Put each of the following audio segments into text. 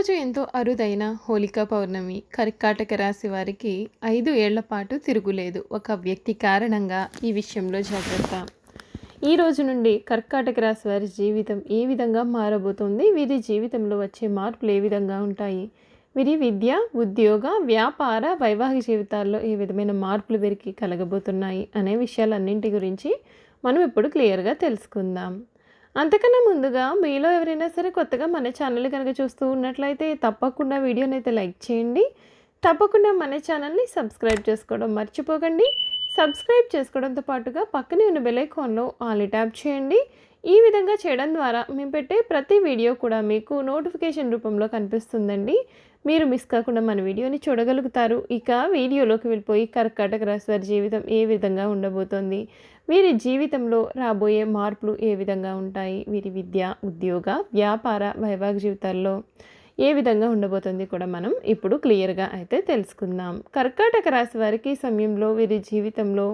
ఈరోజు ఎంతో అరుదైన హోలికా పౌర్ణమి కర్కాటక రాశి వారికి ఐదు ఏళ్ళ పాటు తిరుగులేదు. ఒక వ్యక్తి కారణంగా ఈ విషయంలో జాగ్రత్త. ఈ రోజు నుండి కర్కాటక రాశి వారి జీవితం ఏ విధంగా మారబోతుంది? వీరి జీవితంలో వచ్చే మార్పులు ఏ విధంగా ఉంటాయి? వీరి విద్య ఉద్యోగ వ్యాపార వైవాహిక జీవితాల్లో ఏ విధమైన మార్పులు వీరికి కలగబోతున్నాయి? అనే విషయాలన్నింటి గురించి మనం ఇప్పుడు క్లియర్గా తెలుసుకుందాం. అంతకన్నా ముందుగా మీలో ఎవరైనా సరే కొత్తగా మన ఛానల్ కనుక చూస్తూ ఉన్నట్లయితే తప్పకుండా వీడియోని అయితే లైక్ చేయండి. తప్పకుండా మన ఛానల్ని సబ్స్క్రైబ్ చేసుకోవడం మర్చిపోకండి. సబ్స్క్రైబ్ చేసుకోవడంతో పాటుగా పక్కనే ఉన్న బెలైకాన్లో ఆల్ ట్యాప్ చేయండి. ఈ విధంగా చేయడం ద్వారా మేము పెట్టే ప్రతి వీడియో కూడా మీకు నోటిఫికేషన్ రూపంలో కనిపిస్తుందండి. మీరు మిస్ కాకుండా మన వీడియోని చూడగలుగుతారు. ఇక వీడియోలోకి వెళ్ళిపోయి కర్కాటక రాశి వారి జీవితం ఏ విధంగా ఉండబోతోంది? వీరి జీవితంలో రాబోయే మార్పులు ఏ విధంగా ఉంటాయి? వీరి విద్య ఉద్యోగ వ్యాపార వైవాహిక జీవితాల్లో ఏ విధంగా ఉండబోతుంది కూడా మనం ఇప్పుడు క్లియర్గా అయితే తెలుసుకుందాం. కర్కాటక రాశి వారికి సమయంలో వీరి జీవితంలో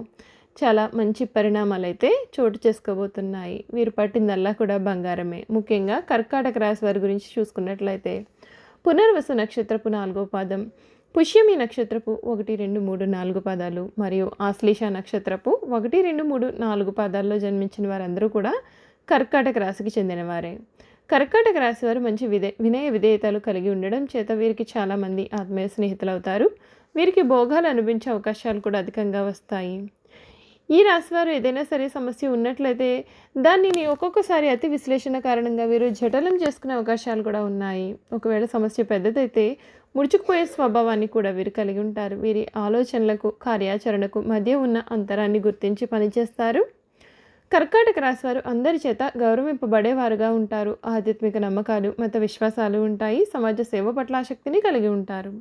చాలా మంచి పరిణామాలు అయితే చోటు చేసుకోబోతున్నాయి. వీరు పట్టిందల్లా కూడా బంగారమే. ముఖ్యంగా కర్కాటక రాశి వారి గురించి చూసుకున్నట్లయితే పునర్వసు నక్షత్రపు నాలుగో పాదం పుష్యమి నక్షత్రపు ఒకటి రెండు మూడు నాలుగు పాదాలు మరియు ఆశ్లేష నక్షత్రపు ఒకటి రెండు మూడు నాలుగు పాదాల్లో జన్మించిన వారందరూ కూడా కర్కాటక రాశికి చెందినవారే. కర్కాటక రాశి వారు మంచి విధే వినయ విధేయతలు కలిగి ఉండడం చేత వీరికి చాలామంది ఆత్మీయ స్నేహితులు అవుతారు వీరికి భోగాలు అనిపించే అవకాశాలు కూడా అధికంగా వస్తాయి. ఈ రాశివారు ఏదైనా సరే సమస్య ఉన్నట్లయితే దానిని ఒక్కొక్కసారి అతి విశ్లేషణ కారణంగా వీరు జటలం చేసుకునే అవకాశాలు కూడా ఉన్నాయి. ఒకవేళ సమస్య పెద్దదైతే ముడుచుకుపోయే స్వభావాన్ని కూడా వీరు కలిగి ఉంటారు. వీరి ఆలోచనలకు కార్యాచరణకు మధ్య ఉన్న అంతరాన్ని గుర్తించి పనిచేస్తారు. కర్కాటక రాశివారు అందరి చేత గౌరవింపబడేవారుగా ఉంటారు. ఆధ్యాత్మిక నమ్మకాలు మత విశ్వాసాలు ఉంటాయి. సమాజ సేవ పట్ల ఆసక్తిని కలిగి ఉంటారు.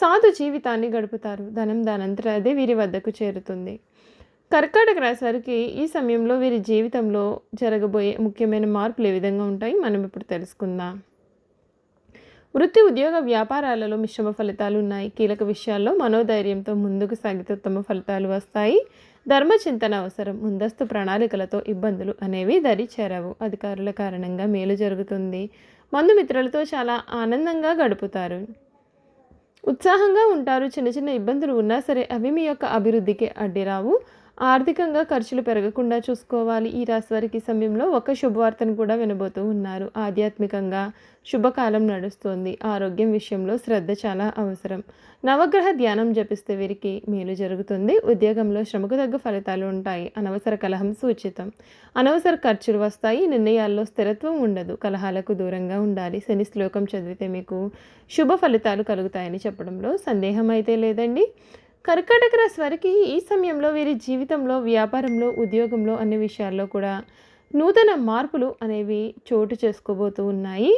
సాధు జీవితాన్ని గడుపుతారు. ధనం దానంతట అదే వీరి వద్దకు చేరుతుంది. కర్కాటక రాశి వారికి ఈ సమయంలో వీరి జీవితంలో జరగబోయే ముఖ్యమైన మార్పులు ఏ విధంగా ఉంటాయి? మనం ఇప్పుడు తెలుసుకుందాం. వృత్తి ఉద్యోగ వ్యాపారాలలో మిశ్రమ ఫలితాలు ఉన్నాయి. కీలక విషయాల్లో మనోధైర్యంతో ముందుకు సాగితే ఉత్తమ ఫలితాలు వస్తాయి. ధర్మ చింతన అవసరం. ముందస్తు ప్రణాళికలతో ఇబ్బందులు అనేవి దరి చేరవు అధికారుల కారణంగా మేలు జరుగుతుంది. మందు మిత్రులతో చాలా ఆనందంగా గడుపుతారు. ఉత్సాహంగా ఉంటారు. చిన్న చిన్న ఇబ్బందులు ఉన్నా సరే అవి మీ యొక్క అభివృద్ధికి అడ్డిరావు. ఆర్థికంగా ఖర్చులు పెరగకుండా చూసుకోవాలి. ఈ రాశివారికి సమయంలో ఒక శుభవార్తను కూడా వినబోతూ ఉన్నారు. ఆధ్యాత్మికంగా శుభకాలం నడుస్తోంది. ఆరోగ్యం విషయంలో శ్రద్ధ చాలా అవసరం. నవగ్రహ ధ్యానం జపిస్తే వీరికి మేలు జరుగుతుంది. ఉద్యోగంలో శ్రమకు తగ్గ ఫలితాలు ఉంటాయి. అనవసర కలహం సూచితం. అనవసర ఖర్చులు వస్తాయి. నిర్ణయాల్లో స్థిరత్వం ఉండదు. కలహాలకు దూరంగా ఉండాలి. శని శ్లోకం చదివితే మీకు శుభ ఫలితాలు కలుగుతాయని చెప్పడంలో సందేహం అయితే లేదండి. కర్కాటక రాశి వారికి ఈ సమయంలో వీరి జీవితంలో వ్యాపారంలో ఉద్యోగంలో అన్ని విషయాల్లో కూడా నూతన మార్పులు అనేవి చోటు చేసుకోబోతూ ఉన్నాయి.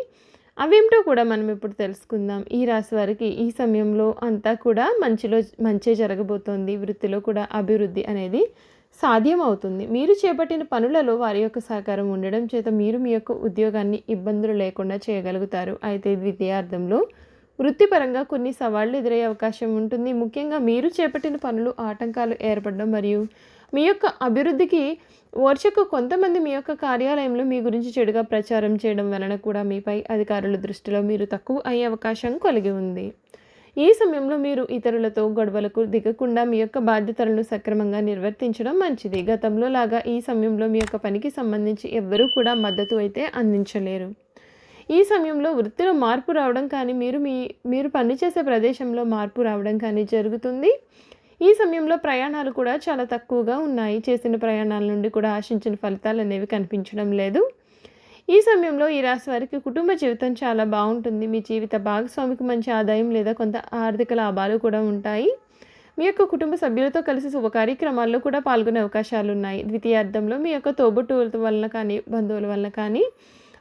అవేమిటో కూడా మనం ఇప్పుడు తెలుసుకుందాం. ఈ రాశి వారికి ఈ సమయంలో అంతా కూడా మంచిలో మంచి జరగబోతోంది. వృత్తిలో కూడా అభివృద్ధి అనేది సాధ్యం అవుతుంది మీరు చేపట్టిన పనులలో వారి యొక్క సహకారం ఉండడం చేత మీరు మీ యొక్క ఉద్యోగాన్ని ఇబ్బందులు లేకుండా చేయగలుగుతారు. అయితే ద్వితీయార్థంలో వృత్తిపరంగా కొన్ని సవాళ్ళు ఎదురయ్యే అవకాశం ఉంటుంది. ముఖ్యంగా మీరు చేపట్టిన పనులు ఆటంకాలు ఏర్పడడం మరియు మీ యొక్క అభివృద్ధికి ఓర్చకు కొంతమంది మీ యొక్క కార్యాలయంలో మీ గురించి చెడుగా ప్రచారం చేయడం వలన కూడా మీపై అధికారుల దృష్టిలో మీరు తక్కువ అయ్యే అవకాశం కలిగి ఉంది. ఈ సమయంలో మీరు ఇతరులతో గొడవలకు దిగకుండా మీ యొక్క బాధ్యతలను సక్రమంగా నిర్వర్తించడం మంచిది. గతంలో లాగా ఈ సమయంలో మీ యొక్క పనికి సంబంధించి ఎవ్వరూ కూడా మద్దతు అయితే అందించలేరు. ఈ సమయంలో వృత్తిలో మార్పు రావడం కానీ మీరు మీ మీరు పనిచేసే ప్రదేశంలో మార్పు రావడం కానీ జరుగుతుంది. ఈ సమయంలో ప్రయాణాలు కూడా చాలా తక్కువగా ఉన్నాయి. చేసిన ప్రయాణాల నుండి కూడా ఆశించిన ఫలితాలు అనేవి కనిపించడం లేదు. ఈ సమయంలో ఈ రాశి వారికి కుటుంబ జీవితం చాలా బాగుంటుంది. మీ జీవిత భాగస్వామికి మంచి ఆదాయం లేదా కొంత ఆర్థిక లాభాలు కూడా ఉంటాయి. మీ యొక్క కుటుంబ సభ్యులతో కలిసి శుభ కార్యక్రమాల్లో కూడా పాల్గొనే అవకాశాలు ఉన్నాయి. ద్వితీయార్థంలో మీ యొక్క తోబుట్టువుల వలన కానీ బంధువుల వలన కానీ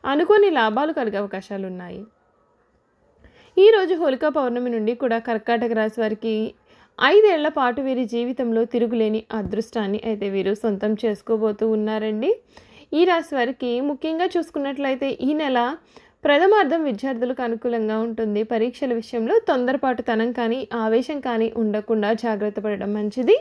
అనుకోని లాభాలు కలిగే అవకాశాలు ఉన్నాయి ఈరోజు హోలికా పౌర్ణమి నుండి కూడా కర్కాటక రాశి వారికి ఐదేళ్ళ పాటు వీరి జీవితంలో తిరుగులేని అదృష్టాన్ని అయితే వీరు సొంతం చేసుకోబోతూ ఉన్నారండి. ఈ రాశి వారికి ముఖ్యంగా చూసుకున్నట్లయితే ఈ నెల ప్రథమార్థం విద్యార్థులకు అనుకూలంగా ఉంటుంది. పరీక్షల విషయంలో తొందరపాటుతనం కానీ ఆవేశం కానీ ఉండకుండా జాగ్రత్త పడడం మంచిది.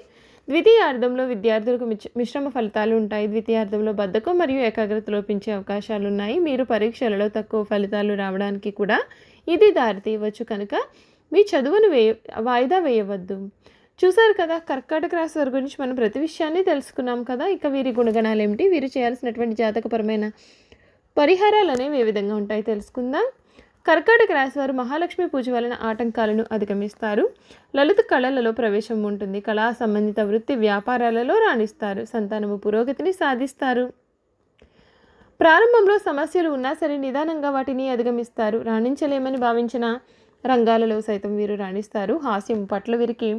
ద్వితీయార్థంలో విద్యార్థులకు మిశ్రమ ఫలితాలు ఉంటాయి. ద్వితీయార్థంలో బద్ధకం మరియు ఏకాగ్రత లోపించే అవకాశాలు ఉన్నాయి మీరు పరీక్షలలో తక్కువ ఫలితాలు రావడానికి కూడా ఇది దారితీయవచ్చు. కనుక మీ చదువును వేయ వాయిదా వేయవద్దు. చూసారు కదా కర్కాటక రాశి వారి గురించి మనం ప్రతి విషయాన్ని తెలుసుకున్నాం కదా. ఇక వీరి గుణగణాలు ఏమిటి వీరు చేయాల్సినటువంటి జాతకపరమైన పరిహారాలు అనేవి ఏ విధంగా ఉంటాయి తెలుసుకుందాం. కర్కాటక రాశివారు మహాలక్ష్మి పూజ వలన ఆటంకాలను అధిగమిస్తారు. లలిత కళలలో ప్రవేశం ఉంటుంది. కళా సంబంధిత వృత్తి వ్యాపారాలలో రాణిస్తారు. సంతానము పురోగతిని సాధిస్తారు. ప్రారంభంలో సమస్యలు ఉన్నా సరే నిదానంగా వాటిని అధిగమిస్తారు. రాణించలేమని భావించిన రంగాలలో సైతం వీరు రాణిస్తారు. హాస్యం పట్ల వీరికి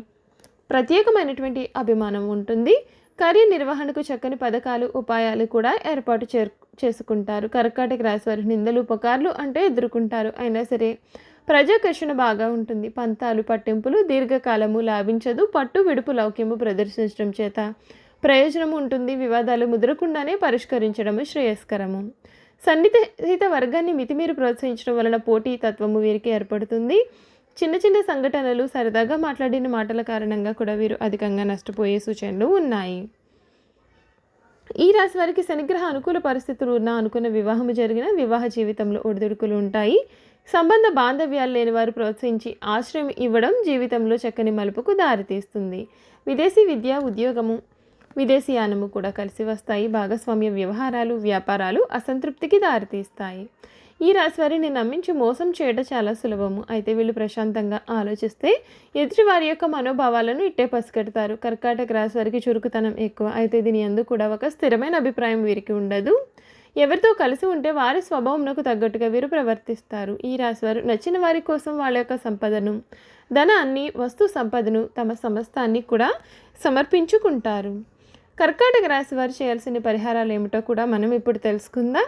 ప్రత్యేకమైనటువంటి అభిమానం ఉంటుంది. కార్యనిర్వహణకు చక్కని పథకాలు ఉపాయాలు కూడా ఏర్పాటు చేరు చేసుకుంటారు. కర్కాటక రాశి వారి నిందలు ఉపకారాలు అంటే ఎదుర్కొంటారు. అయినా సరే ప్రజాకర్షణ బాగా ఉంటుంది. పంతాలు పట్టింపులు దీర్ఘకాలము లాభించదు. పట్టు విడుపు లౌక్యము ప్రదర్శించడం చేత ప్రయోజనం ఉంటుంది. వివాదాలు ముదరకుండానే పరిష్కరించడము శ్రేయస్కరము. సన్నిహిత వర్గాన్ని మితిమీరి ప్రోత్సహించడం వలన పోటీ తత్వము వీరికి ఏర్పడుతుంది. చిన్న చిన్న సంఘటనలు సరదాగా మాట్లాడిన మాటల కారణంగా కూడా వీరు అధికంగా నష్టపోయే సూచనలు ఉన్నాయి. ఈ రాశి వారికి శనిగ్రహ అనుకూల పరిస్థితులు ఉన్న అనుకున్న వివాహము జరిగిన వివాహ జీవితంలో ఒడిదుడుకులు ఉంటాయి. సంబంధ బాంధవ్యాలు లేని వారు ప్రోత్సహించి ఆశ్రయం ఇవ్వడం జీవితంలో చక్కని మలుపుకు దారితీస్తుంది. విదేశీ విద్య ఉద్యోగము విదేశీయానము కూడా కలిసి వస్తాయి. భాగస్వామ్య వ్యవహారాలు వ్యాపారాలు అసంతృప్తికి దారితీస్తాయి. ఈ రాశి వారిని నమ్మించి మోసం చేయడం చాలా సులభము. అయితే వీళ్ళు ప్రశాంతంగా ఆలోచిస్తే ఎదుటి వారి యొక్క మనోభావాలను ఇట్టే పసిగడతారు. కర్కాటక రాశి వారికి చురుకుతనం ఎక్కువ. అయితే దీని ఎందుకు కూడా ఒక స్థిరమైన అభిప్రాయం వీరికి ఉండదు. ఎవరితో కలిసి ఉంటే వారి స్వభావంకు తగ్గట్టుగా వీరు ప్రవర్తిస్తారు. ఈ రాశి వారు నచ్చిన వారి కోసం వాళ్ళ యొక్క సంపదను ధనాన్ని వస్తు సంపదను తమ సమస్తాన్ని కూడా సమర్పించుకుంటారు. కర్కాటక రాశి వారు చేయాల్సిన పరిహారాలు ఏమిటో కూడా మనం ఇప్పుడు తెలుసుకుందాం.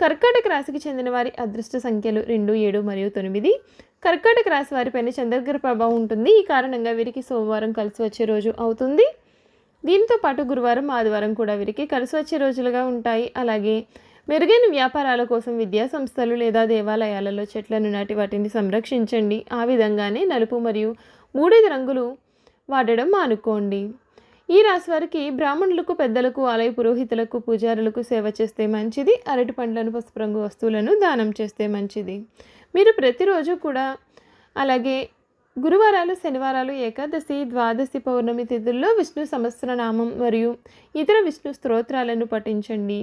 కర్కాటక రాశికి చెందిన వారి అదృష్ట సంఖ్యలు రెండు ఏడు మరియు తొమ్మిది. కర్కాటక రాశి వారిపైన చంద్రగ్రహ ప్రభావం ఉంటుంది. ఈ కారణంగా వీరికి సోమవారం కలిసి వచ్చే రోజు అవుతుంది. దీంతో పాటు గురువారం ఆదివారం కూడా వీరికి కలిసి వచ్చే రోజులుగా ఉంటాయి. అలాగే మెరుగైన వ్యాపారాల కోసం విద్యా సంస్థలు లేదా దేవాలయాలలో చెట్లను నాటి వాటిని సంరక్షించండి. ఆ విధంగానే నలుపు మరియు మూడైదు రంగులు వాడడం మానుకోండి. ఈ రాశి వారికి బ్రాహ్మణులకు పెద్దలకు ఆలయ పురోహితులకు పూజారులకు సేవ చేస్తే మంచిది. అరటి పండ్లను పసుపు రంగు వస్తువులను దానం చేస్తే మంచిది. మీరు ప్రతిరోజు కూడా అలాగే గురువారాలు శనివారాలు ఏకాదశి ద్వాదశి పౌర్ణమి తిథుల్లో విష్ణు సహస్రనామం మరియు ఇతర విష్ణు స్తోత్రాలను పఠించండి.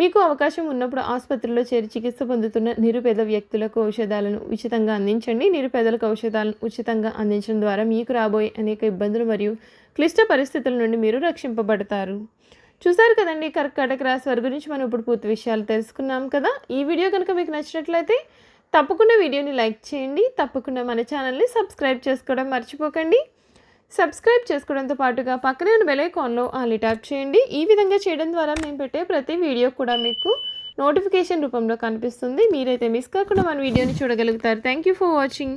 మీకు అవకాశం ఉన్నప్పుడు ఆసుపత్రిలో చేరి చికిత్స పొందుతున్న నిరుపేద వ్యక్తులకు ఔషధాలను ఉచితంగా అందించండి. నిరుపేదలకు ఔషధాలను ఉచితంగా అందించడం ద్వారా మీకు రాబోయే అనేక ఇబ్బందులు మరియు క్లిష్ట పరిస్థితుల నుండి మీరు రక్షింపబడతారు. చూసారు కదండి కర్కాటక రాశి వారి గురించి మనం ఇప్పుడు పూర్తి విషయాలు తెలుసుకున్నాం కదా. ఈ వీడియో కనుక మీకు నచ్చినట్లయితే తప్పకుండా వీడియోని లైక్ చేయండి. తప్పకుండా మన ఛానల్ని సబ్స్క్రైబ్ చేసుకోవడం మర్చిపోకండి. సబ్స్క్రైబ్ చేసుకోవడంతో పాటుగా పక్కనే ఉన్న బెలైకాన్లో ఆల్ ట్యాప్ చేయండి. ఈ విధంగా చేయడం ద్వారా మేము పెట్టే ప్రతి వీడియో కూడా మీకు నోటిఫికేషన్ రూపంలో కనిపిస్తుంది. మీరైతే మిస్ కాకుండా మన వీడియోని చూడగలుగుతారు. Thank you for watching